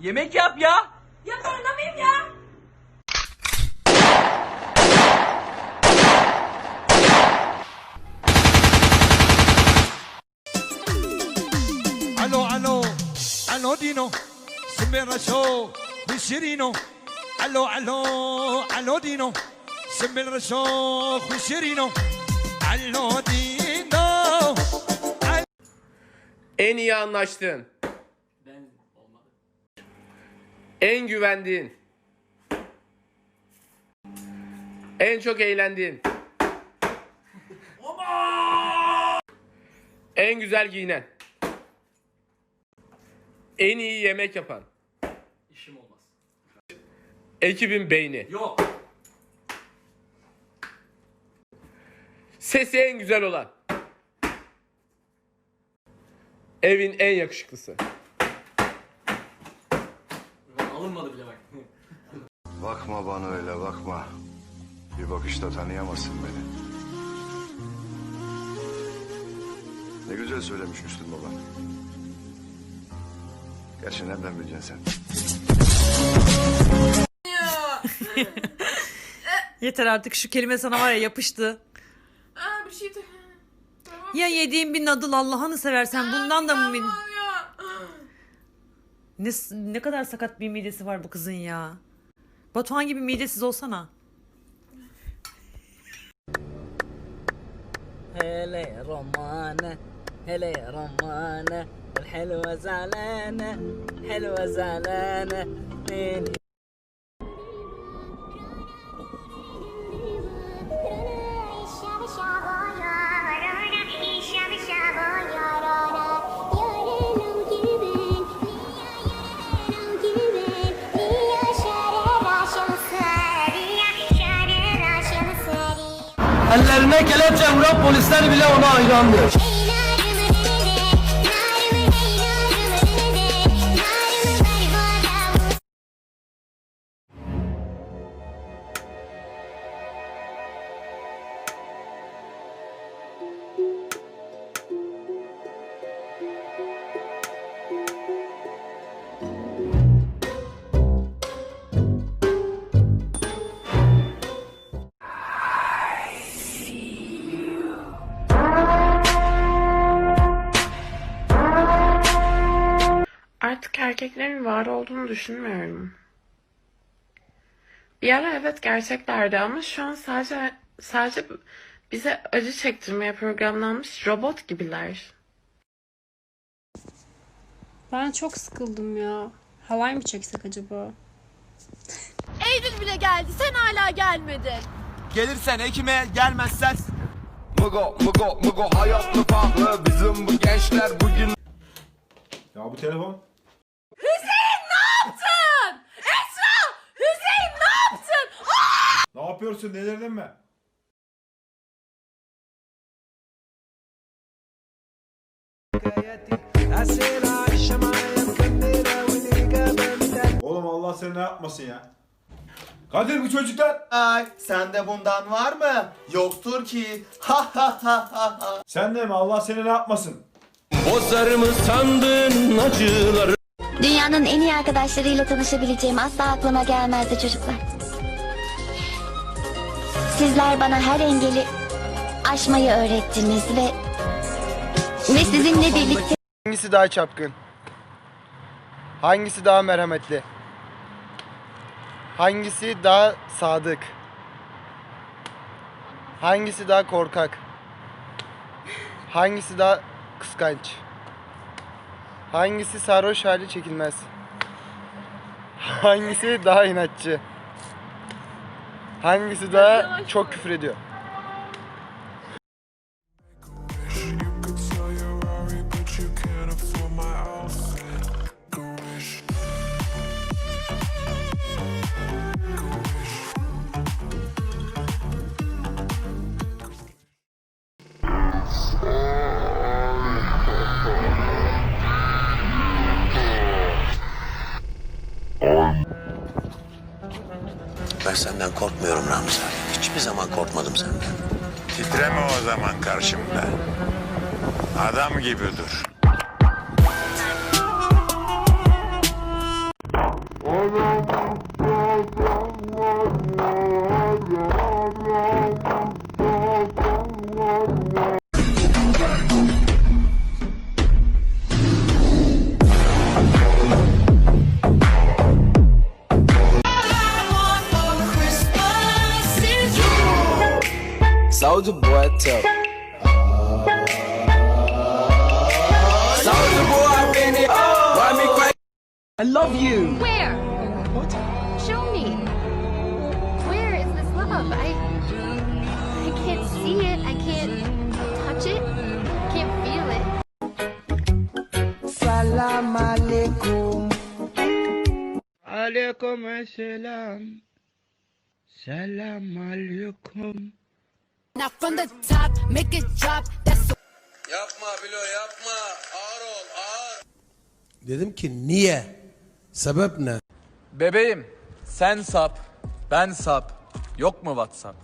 Yemek yap ya. Ya anlamayayım ya. Allo, allo, allo Dino, sembra show, Quisirino. Allo, allo, allo Dino, sembra show, Quisirino. Allo Dino. En iyi anlaştığın. En güvendiğin. En çok eğlendiğin. En güzel giyinen. En iyi yemek yapan. İşim olmaz. Ekibin beyni. Yok. Sesi en güzel olan. Evin en yakışıklısı. Alınmadı bile bak. Bakma bana öyle bakma. Bir bakışta tanıyamazsın beni. Ne güzel söylemiş Müslüm Baba. Gerçi nereden bileceksin sen? Yeter artık şu kelime sana var ya yapıştı. Aa bir şey de. Tamam Ya yediğin bir nadıl Allah'ını seversen bundan da mı ya. ne, ne kadar sakat bir midesi var bu kızın ya. Batuhan gibi midesiz olsana. هلا يا رمانة هلا يا رمانة الحلوة زعلانة حلوة زعلانة من Ellerine kelepçe vuran polisler bile ona hayrandır. Erkeklerin var olduğunu düşünmüyorum. Bir ara evet gerçeklerdi ama şu an sadece sadece bize acı çektirmeye programlanmış robot gibiler. Ben çok sıkıldım ya. Halay mı çeksek acaba? Eylül bile geldi. Sen hala gelmedin. Gelirsen ekime gelmezsen Mugo, mugo, mugo hayatlı pahalı Bizim bu gençler bugün Ya bu telefon. Ne yapıyorsun delirdin mi? Oğlum Allah seni ne yapmasın ya? Kadir bu çocuklar. Ay sende bundan var mı? Yoktur ki. Ha ha ha ha ha. Sen de mi Allah seni ne yapmasın? Bozarımı sandın acıları. Dünyanın en iyi arkadaşlarıyla tanışabileceğim asla aklıma gelmezdi çocuklar. Sizler bana her engeli aşmayı öğrettiniz ve ve sizinle birlikte Hangisi daha çapkın? Hangisi daha merhametli? Hangisi daha sadık? Hangisi daha korkak? Hangisi daha kıskanç? Hangisi sarhoş hali çekilmez? Hangisi daha inatçı? Hangisi daha çok küfür ediyor? senden korkmuyorum Ramza. Hiçbir zaman korkmadım senden. Titreme o zaman karşımda. Adam gibi dur. Oğlum, oğlum, oğlum. Soldier boy tough. Soldier boy been Why me crazy? I love you. Where? What? Show me. Where is this love? I I can't see it. I can't touch it. I can't feel it. Salam alaikum. Aleyküm selam. Selam aleyküm. Now from the top, make it drop. That's Yapma Bilo yapma. Ağır ol ağır. Dedim ki niye? Sebep ne? Bebeğim sen sap ben sap. Yok mu WhatsApp?